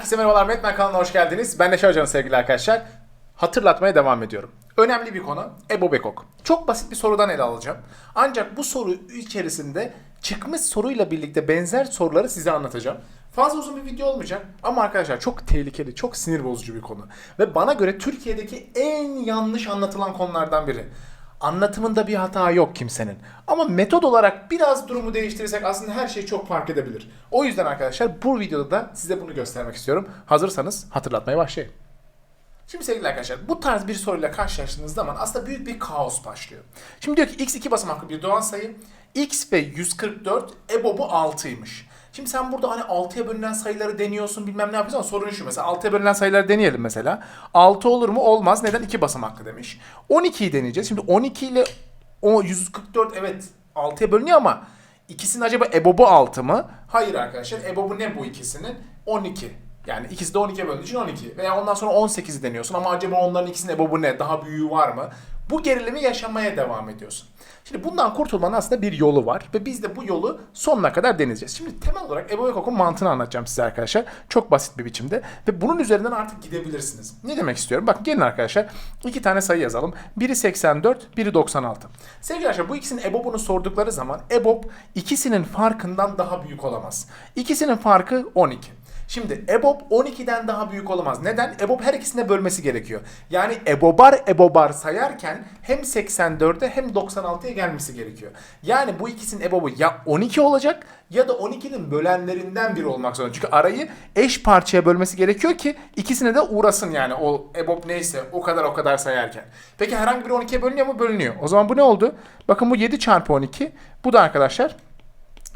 Herkese merhabalar, Metmen kanalına hoş geldiniz. Ben Neşe Hocam sevgili arkadaşlar. Hatırlatmaya devam ediyorum. Önemli bir konu, Ebo Bekok. Çok basit bir sorudan ele alacağım. Ancak bu soru içerisinde çıkmış soruyla birlikte benzer soruları size anlatacağım. Fazla uzun bir video olmayacak ama arkadaşlar çok tehlikeli, çok sinir bozucu bir konu. Ve bana göre Türkiye'deki en yanlış anlatılan konulardan biri. Anlatımında bir hata yok kimsenin. Ama metod olarak biraz durumu değiştirirsek aslında her şey çok fark edebilir. O yüzden arkadaşlar bu videoda da size bunu göstermek istiyorum. Hazırsanız hatırlatmaya başlayayım. Şimdi sevgili arkadaşlar bu tarz bir soruyla karşılaştığınız zaman aslında büyük bir kaos başlıyor. Şimdi diyor ki x 2 basamaklı bir doğal sayı, x ve 144, EBOB'u 6'ymış. Şimdi sen burada hani 6'ya bölünen sayıları deniyorsun bilmem ne yapıyorsun ama sorun şu mesela 6'ya bölünen sayıları deneyelim mesela. 6 olur mu? Olmaz. Neden? 2 basamaklı demiş. 12'yi deneyeceğiz. Şimdi 12 ile o 144 evet 6'ya bölünüyor ama ikisinin acaba EBOB'u 6 mı? Hayır arkadaşlar. EBOB'u ne bu ikisinin? 12. Yani ikisi de 12'ye böldüğü için 12. Veya ondan sonra 18'i deniyorsun ama acaba onların ikisinin EBOB'u ne? Daha büyüğü var mı? Bu gerilimi yaşamaya devam ediyorsun. Şimdi bundan kurtulmanın aslında bir yolu var ve biz de bu yolu sonuna kadar deneyeceğiz. Şimdi temel olarak Ebo ve Kok'un mantığını anlatacağım size arkadaşlar. Çok basit bir biçimde ve bunun üzerinden artık gidebilirsiniz. Ne demek istiyorum? Bakın gelin arkadaşlar iki tane sayı yazalım. Biri 84, biri 96. Sevgili arkadaşlar bu ikisinin EBOB'unu sordukları zaman EBOB ikisinin farkından daha büyük olamaz. İkisinin farkı 12. Şimdi EBOB 12'den daha büyük olamaz. Neden? EBOB her ikisine bölmesi gerekiyor. Yani EBOBAR EBOBAR sayarken hem 84'e hem 96'ya gelmesi gerekiyor. Yani bu ikisinin EBOB'u ya 12 olacak ya da 12'nin bölenlerinden biri olmak zorunda. Çünkü arayı eş parçaya bölmesi gerekiyor ki ikisine de uğrasın yani o EBOB neyse o kadar o kadar sayarken. Peki herhangi biri 12'ye bölünüyor mu? Bölünüyor. O zaman bu ne oldu? Bakın bu 7 çarpı 12. Bu da arkadaşlar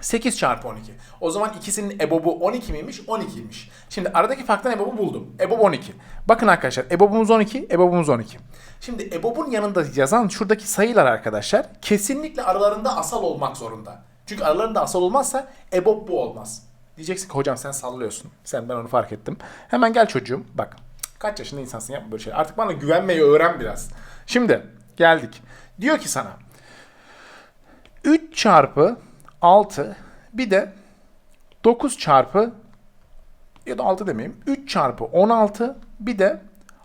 8 çarpı 12. O zaman ikisinin EBOB'u 12 miymiş? 12'ymiş. Şimdi aradaki farktan EBOB'u buldum. EBOB 12. Bakın arkadaşlar EBOB'umuz 12, EBOB'umuz 12. Şimdi EBOB'un yanında yazan şuradaki sayılar arkadaşlar kesinlikle aralarında asal olmak zorunda. Çünkü aralarında asal olmazsa EBOB bu olmaz. Diyeceksin ki hocam sen sallıyorsun. Sen ben onu fark ettim. Hemen gel çocuğum bak. Kaç yaşında insansın yapma böyle şey. Artık bana güvenmeyi öğren biraz. Şimdi geldik. Diyor ki sana 3 çarpı 6 bir de 9 çarpı ya da 6 demeyeyim 3 çarpı 16 bir de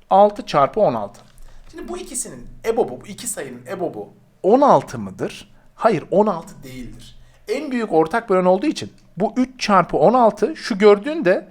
6 çarpı 16. Şimdi bu ikisinin EBOB'u bu iki sayının EBOB'u 16 mıdır? Hayır 16 değildir. En büyük ortak bölen olduğu için bu 3 çarpı 16 şu gördüğünde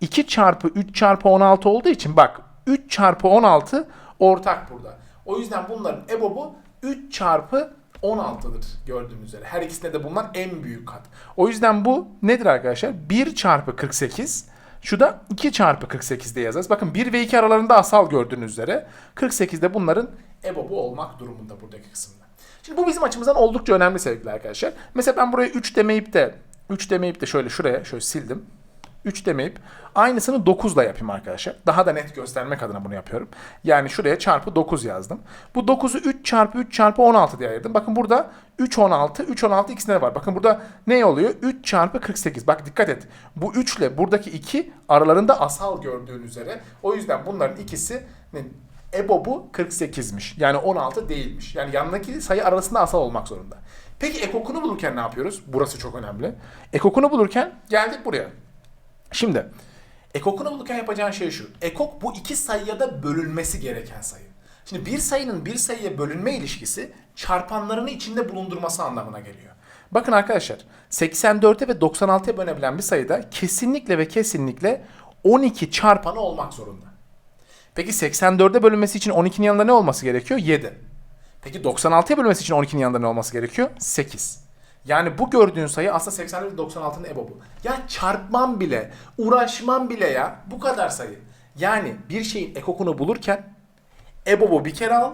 2 çarpı 3 çarpı 16 olduğu için bak 3 çarpı 16 ortak burada. O yüzden bunların EBOB'u 3 çarpı 16'dır gördüğünüz üzere. Her ikisinde de bulunan en büyük kat. O yüzden bu nedir arkadaşlar? 1 çarpı 48. Şu da 2 çarpı 48 diye yazarız. Bakın 1 ve 2 aralarında asal gördüğünüz üzere. 48 de bunların EBOB'u olmak durumunda buradaki kısımda. Şimdi bu bizim açımızdan oldukça önemli sevgili arkadaşlar. Mesela ben buraya 3 demeyip de 3 demeyip de şöyle şuraya şöyle sildim. 3 demeyip aynısını 9 ile yapayım arkadaşlar. Daha da net göstermek adına bunu yapıyorum. Yani şuraya çarpı 9 yazdım. Bu 9'u 3 çarpı 3 çarpı 16 diye ayırdım. Bakın burada 3 16 3 16 ikisinde de var. Bakın burada ne oluyor? 3 çarpı 48. Bak dikkat et. Bu 3 ile buradaki 2 aralarında asal gördüğün üzere. O yüzden bunların ikisinin EBOB'u 48'miş. Yani 16 değilmiş. Yani yanındaki sayı arasında asal olmak zorunda. Peki ekokunu bulurken ne yapıyoruz? Burası çok önemli. Ekokunu bulurken geldik buraya. Şimdi ekokunu bulurken yapacağın şey şu. Ekok bu iki sayıya da bölünmesi gereken sayı. Şimdi bir sayının bir sayıya bölünme ilişkisi çarpanlarını içinde bulundurması anlamına geliyor. Bakın arkadaşlar 84'e ve 96'ya bölebilen bir sayıda kesinlikle ve kesinlikle 12 çarpanı olmak zorunda. Peki 84'e bölünmesi için 12'nin yanında ne olması gerekiyor? 7. Peki 96'ya bölünmesi için 12'nin yanında ne olması gerekiyor? 8. Yani bu gördüğün sayı aslında 84 ve 96'nın EBOB'u. Ya çarpmam bile, uğraşmam bile ya bu kadar sayı. Yani bir şeyin ekokunu bulurken EBOB'u bir kere al,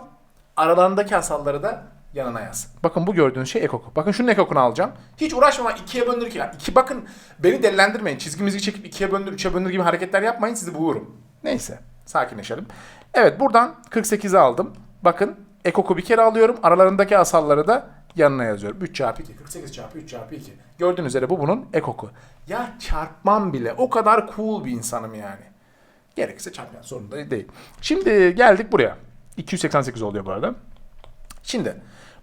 aralarındaki asalları da yanına yaz. Bakın bu gördüğünüz şey ekoku. Bakın şunun ekokunu alacağım. Hiç uğraşmama ikiye böldür ki. Ya iki bakın beni delilendirmeyin. Çizgimizi çekip ikiye böldür, üçe böldür gibi hareketler yapmayın sizi bulurum. Neyse sakinleşelim. Evet buradan 48'i aldım. Bakın ekoku bir kere alıyorum. Aralarındaki asalları da yanına yazıyorum. 3 çarpı 2. 48 çarpı 3 çarpı 2. Gördüğünüz üzere bu bunun ekoku. Ya çarpmam bile. O kadar cool bir insanım yani. Gerekirse çarpmayan sorun da değil. Şimdi geldik buraya. 288 oluyor bu arada. Şimdi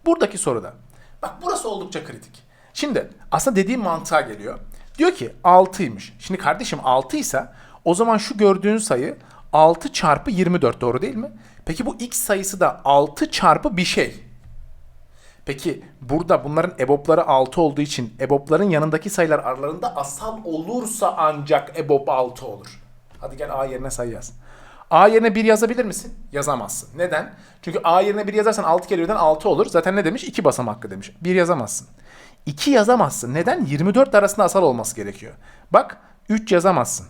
buradaki soruda. Bak burası oldukça kritik. Şimdi aslında dediğim mantığa geliyor. Diyor ki 6'ymış. Şimdi kardeşim 6 ise O zaman şu gördüğün sayı 6 çarpı 24 doğru değil mi? Peki bu x sayısı da 6 çarpı bir şey. Peki burada bunların ebopları 6 olduğu için ebopların yanındaki sayılar aralarında asal olursa ancak ebop 6 olur. Hadi gel a yerine sayı yaz. A yerine 1 yazabilir misin? Yazamazsın. Neden? Çünkü A yerine 1 yazarsan 6 kere birden 6 olur. Zaten ne demiş? 2 basamaklı demiş. 1 yazamazsın. 2 yazamazsın. Neden? 24 arasında asal olması gerekiyor. Bak 3 yazamazsın.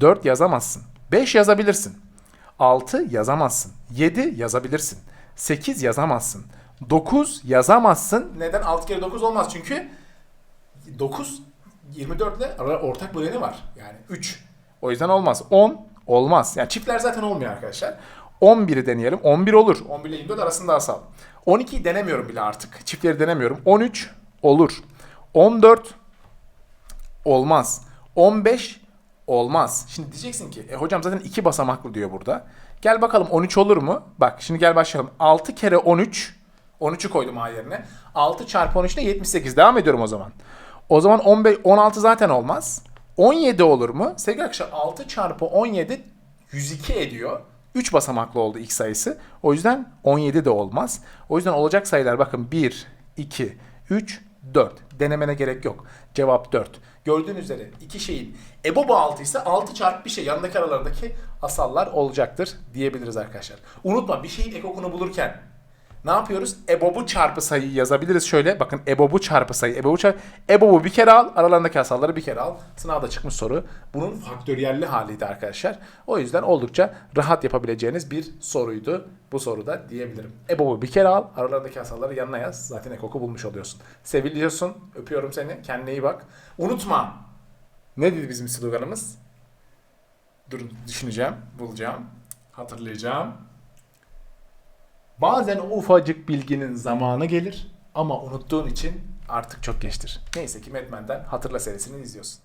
4 yazamazsın. 5 yazabilirsin. 6 yazamazsın. 7 yazabilirsin. 8 yazamazsın. 9 yazamazsın. Neden? 6 kere 9 olmaz çünkü 9 24 ile ara- ortak böleni var. Yani 3. O yüzden olmaz. 10 olmaz. Yani çiftler zaten olmuyor arkadaşlar. 11'i deneyelim. 11 olur. 11 ile 24 arasında asal. 12'yi denemiyorum bile artık. Çiftleri denemiyorum. 13 olur. 14 olmaz. 15 olmaz. Şimdi diyeceksin ki e, hocam zaten 2 basamaklı diyor burada. Gel bakalım 13 olur mu? Bak şimdi gel başlayalım. 6 kere 13 13'ü koydum A yerine. 6 çarpı 13 de 78. Devam ediyorum o zaman. O zaman 15, 16 zaten olmaz. 17 olur mu? Sevgili arkadaşlar 6 çarpı 17 102 ediyor. 3 basamaklı oldu ilk sayısı. O yüzden 17 de olmaz. O yüzden olacak sayılar bakın 1, 2, 3, 4. Denemene gerek yok. Cevap 4. Gördüğünüz üzere iki şeyin EBOB 6 ise 6 çarpı bir şey yanındaki aralarındaki asallar olacaktır diyebiliriz arkadaşlar. Unutma bir şeyin ekokunu bulurken ne yapıyoruz? EBOB'u çarpı sayıyı yazabiliriz şöyle. Bakın EBOB'u çarpı sayı. EBOB'u çarpı EBOB'u bir kere al. Aralarındaki asalları bir kere al. Sınavda çıkmış soru. Bunun faktöriyelli haliydi arkadaşlar. O yüzden oldukça rahat yapabileceğiniz bir soruydu. Bu soruda diyebilirim. EBOB'u bir kere al. Aralarındaki asalları yanına yaz. Zaten ekoku bulmuş oluyorsun. Seviliyorsun. Öpüyorum seni. Kendine iyi bak. Unutma. Ne dedi bizim sloganımız? Durun düşüneceğim. Bulacağım. Hatırlayacağım. Bazen o ufacık bilginin zamanı gelir ama unuttuğun için artık çok geçtir. Neyse ki Metmen'den Hatırla serisini izliyorsun.